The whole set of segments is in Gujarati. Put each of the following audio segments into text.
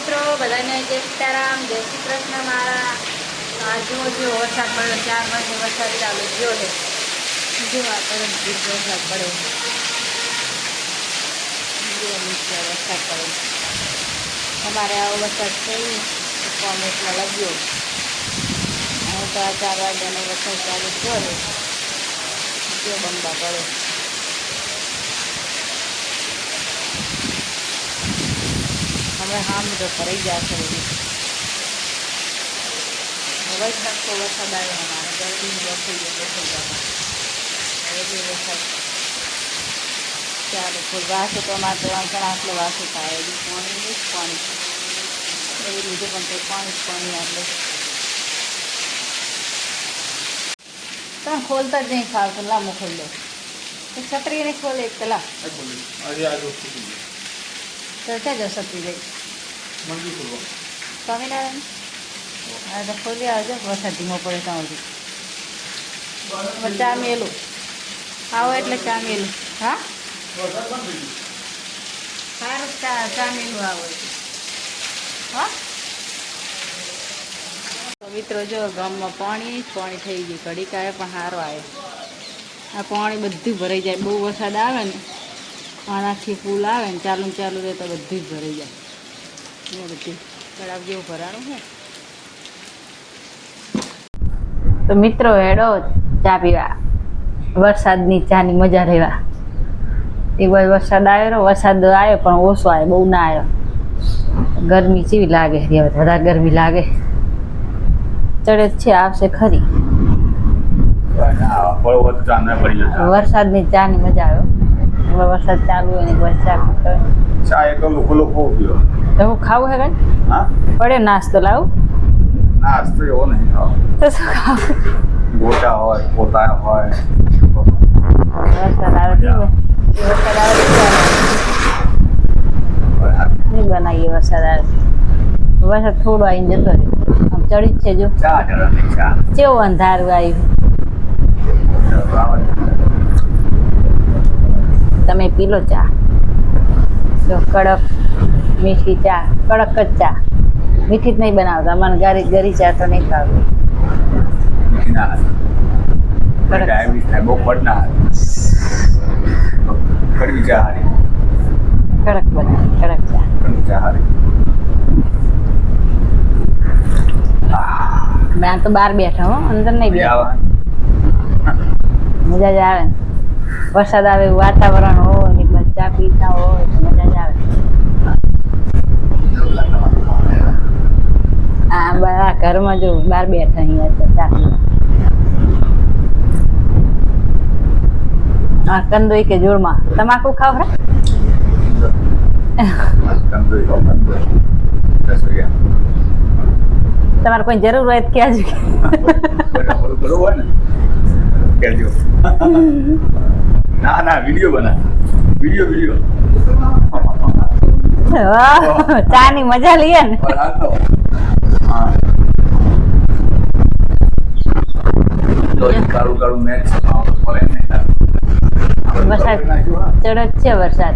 મિત્રો, બધાને જય સીતારામ, જય શ્રી કૃષ્ણ મારા. આ જુઓ જુઓ, વરસાદ પડ્યો, ચાર વાગે વરસાદ ચાલુ ગયો છે. જો આ કરંટ વરસાદ પડ્યો જુઓ વરસાદ પડ્યો અમારે આવો વરસાદ થઈ કોમેન્ટમાં લગ્યો. હું તો આ ચાર વાગ્યાનો વરસાદ ચાલુ થયો છે જો બંબા પડે હવે હા તો ફરાઈ જશે બધું હવે જ નક્કો વરસાદ આવ્યો અમારે ગરમી બેસી ગયો બેસી ગયા હવે બી વરસાદ ચાલો ફૂલ વાસે તો અમારે તો વાંચણ આટલો વાસે થાય હજી પાણી નહીં જ પાણી એવી રીતે પણ તો પાણી જ પાણી આટલે તમે ખોલતા જ નહીં ફાવતું લાંબો ખોલ દો તો છત્રી નહીં ખોલે એક પેલા આજે આ વસ્તુ કીધી. તો ક્યાં જશો છત્રી લઈ મંજૂર કરવો. સ્વામિનારાયણ? તો ખોલી આવજો વરસાદ ધીમો પડે ત્યાં સુધી. ચા મેલું આવો એટલે ચા મેલું. હા. સારું ચા ચા મેલું આવો હા? મિત્રો જો ગામમાં પાણી પાણી થઈ ગયું. ઘડીક આવે પણ સારો આવે. આ પાણી બધું ભરાઈ જાય. બહુ વરસાદ આવે ને આનાથી ફૂલ આવે ને ચાલુ ને ચાલુ રહે તો બધું જ ભરાઈ જાય. એ બધું તળાવ જેવું ભરાણું છે તો મિત્રો હેડો ચા પીવા. વરસાદની ચાની મજા લેવા. એ બાજુ વરસાદ આવ્યો વરસાદ આવ્યો પણ ઓછો આવ્યો બહુ ના આવ્યો. ગરમી કેવી લાગે હવે વધારે ગરમી લાગે. ચડે જ છે આવશે ખરી. આ ફળ હોય તો ચાંદા પડી જશે. વરસાદની ચાની મજા આવ્યો હવે વરસાદ ચાલુ હોય ને પછી ચા પીતો હોય. ચા એક લોકો લોકો પીવો. તો ખાવું હે કઈ? હા? પડે નાસ્તો લાવું? નાસ્તો એવો નહીં. તો શું ખાવું? ગોટા હોય પોતા હોય. વરસાદ આવે વરસાદ આવે નહીં બનાવીએ વરસાદ આવે વરસાદ થોડો આવીને જતો રહે આમ ચડી જ છે જો. કેવું અંધારું આવ્યું. તમે પી લો ચા? જો કડક મીઠી ચા કડક જ ચા. મીઠી જ નહીં બનાવતા મને ગરી ગરી ચા તો નહીં ખાવી મીઠી ના કડક. ડાયાબિટીસ થાય બહુ ફટ ના કડવી ચા હારી. કડક બનાવી કડક ચા. કડવી ચા હારી. મેં તો બહાર બેઠા હો અંદર નહીં બેઠા. મજા જ આવે. વરસાદ આવે વાતાવરણ હોય ને ચા પીતા હોય તો મજા જ આવે આ બા ઘરમાં જો બહાર બેઠા અહીંયા તો ચા આ કંદોઈ કે જોડમાં. તમાકુ ખાવ રે. તમારે કોઈ જરૂર હોય તો કહેજો. ને કહેજો ના ના વીડિયો બના વીડિયો વીડિયો. વાહ, ચા ની મજા લઈએ ને. કાળું કાળું મેચ વરસાદ ચડત છે વરસાદ.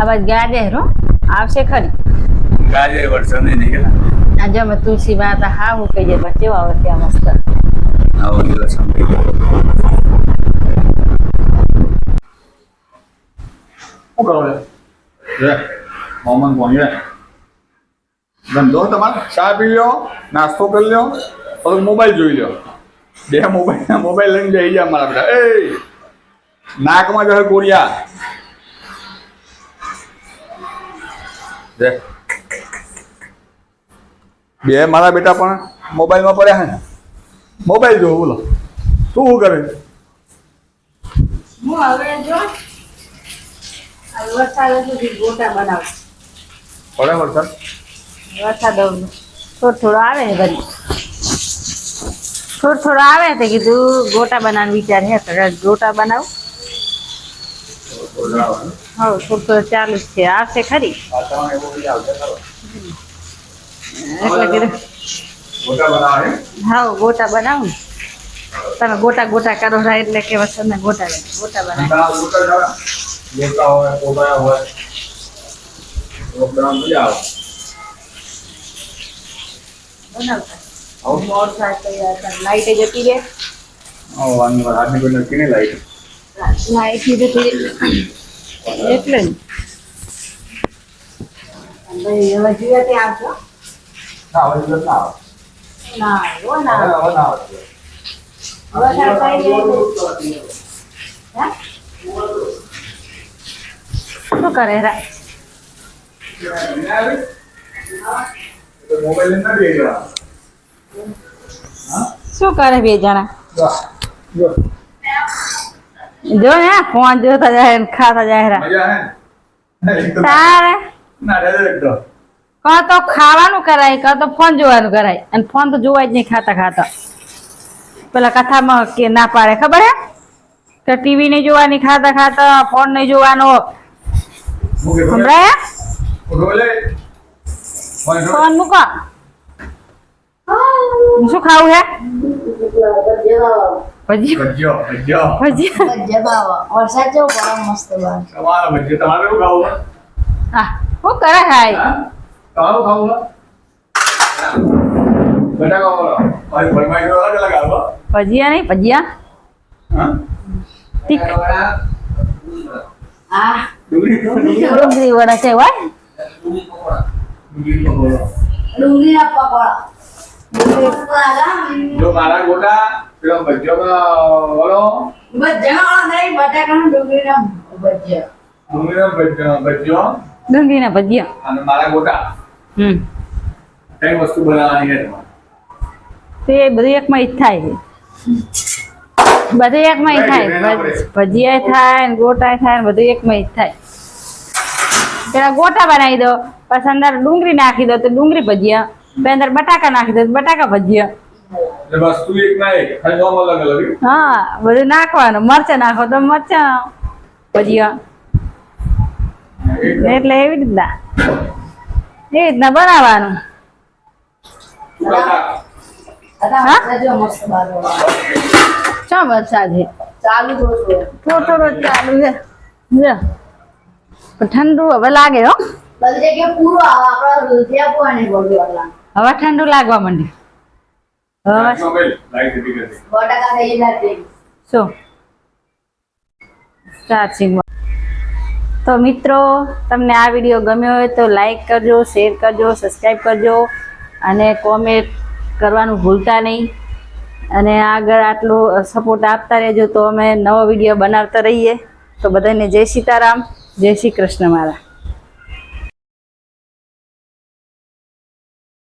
આ બાજુ ગાજે રો આવશે ખરી. ગાજે વરસાદ નહીં નીકળે. આજે અમે તુલસી માતા હા હું કહી જાય કેવા આવે ત્યાં મસ્ત. આવો દિવસ શું કરો ધંધો તમારે? ચા પી લ્યો નાસ્તો કરી લ્યો પછી મોબાઈલ જોઈ લ્યો. બે મોબાઈલ મોબાઈલ લઈને જઈ જાય મારા બેટા. એ! નાકમાં જશે કોરિયા બે મારા બેટા પણ મોબાઈલમાં પડ્યા છે ને. મોબાઈલ જોવો બોલો. શું શું કરે? હું હવે જો વરસાદ સુધી ગોટા બનાવ. પડે વરસાદ? વરસાદ થોડો થોડો આવે ને ઘડી થોડો થોડો આવે તો કીધું ગોટા બનાવવાનો વિચાર હે તો ગોટા બનાવું હવે થોડું થોડું ચાલુ જ છે આવશે ખરી વાતાવરણ એવું બી આવશે ખરો. એટલે કીધું મોટા બનાવે હા ગોટા બનાવું ને. તમે ગોટા ગોટા કરો છો એટલે કે વરસાદના ગોટા બને. ગોટા બનાવે ઘણા મોટા જણા લેતા હોય પોતા હોય તો ઘણા મજા આવે બનાવતા આવું મોર થાય તો યાર લાઈટે જતી રહે ઓ વાંધો નહીં. હાથની કોઈ નક્કી નહીં લાઈટ લાઈટ જતી રહે એટલે જ ભાઈ હવે જીવે તે આવજો ના હવે દિવસ ના આવે ના આવ્યો ના હવે આવ્યો. હવે ના આવે હવે તારે કઈ નહીં. હે? શું કરે રા મોબાઈલ લઈને નથી આવી શું કરે બે જણા? જો. ને ફોન જોતા જાય ને ખાતા જાય તારે? કાં તો. ખાવાનું કરાય કાં તો ફોન જોવાનું કરાય. અને ફોન તો જોવાય જ નહીં ખાતા ખાતા. પેલા કથામાં કે ના પાડે ખબર હે? કે ટીવી નહીં જોવાની ખાતા ખાતા ફોન નહીં જોવાનો. સંભળાય. ફોન મૂકો. શું ખાવું હે ભજી ભજીયો ભજીયો ભજી વરસાદ જેવો પડે મસ્ત બહાર તમારો ભજીયો તમારે શું ખાવું હે? હા શું કરે હાય હા? તમારું ખાવું હે? બટાકા વાળો મારી ફરમાઈશ અલગ અલગ આવો ભજીયા નહીં ભજીયા હા તીખ હા ડુંગળી ડુંગળી ડુંગળી વડા છે હોય ડુંગળી પકોડો. જો મારા ગોટા પેલો ભજીયો વાળો ભજીયા નહીં બટાકાનું ડુંગળીના ભજીયા ડુંગળીનો ભજ- ભજીયો ડુંગળીના ભજીયા અને મારા ગોટા હમ. કઈ વસ્તુ બનાવવાની છે તે બધું એકમાં જ થાય છે. બધું એકમાં જ થાય ભજ- ભજીયા થાય ને ગોટા થાય ને બધું એકમાં જ થાય. પેલા ગોટા બનાવી દો. પછી અંદર ડુંગળી નાખી દો તો ડુંગળી ભજીયા પછી અંદર બટાકા નાખી દે બટાકા ભજીયા. વસ્તુ એક ના એક ખાલી અલગ અલગ હા? બધું નાખવાનું મરચાં નાખો તો મરચાં ભજીયા. એટલે એવી રીતના એવી રીતના બનાવવાનું. હતા વરસાદ? છે ચાલુ થોડો થોડો ચાલુ છે. ઠંડુ હવે લાગે હો. બધી જગ્યાએ પૂરો આવે આપણા બોલવી એટલા હવે ઠંડુ લાગવા માંડ્યું. શું? ચાર્જિંગમાં તો મિત્રો તમને આ વીડિયો ગમ્યો હોય તો લાઈક કરજો શેર કરજો સબસ્ક્રાઈબ કરજો અને કોમેન્ટ કરવાનું ભૂલતા નહીં. અને આગળ આટલો સપોર્ટ આપતા રહેજો તો અમે નવો વીડિયો બનાવતા રહીએ. તો બધાને જય સીતારામ જય શ્રી કૃષ્ણ મારા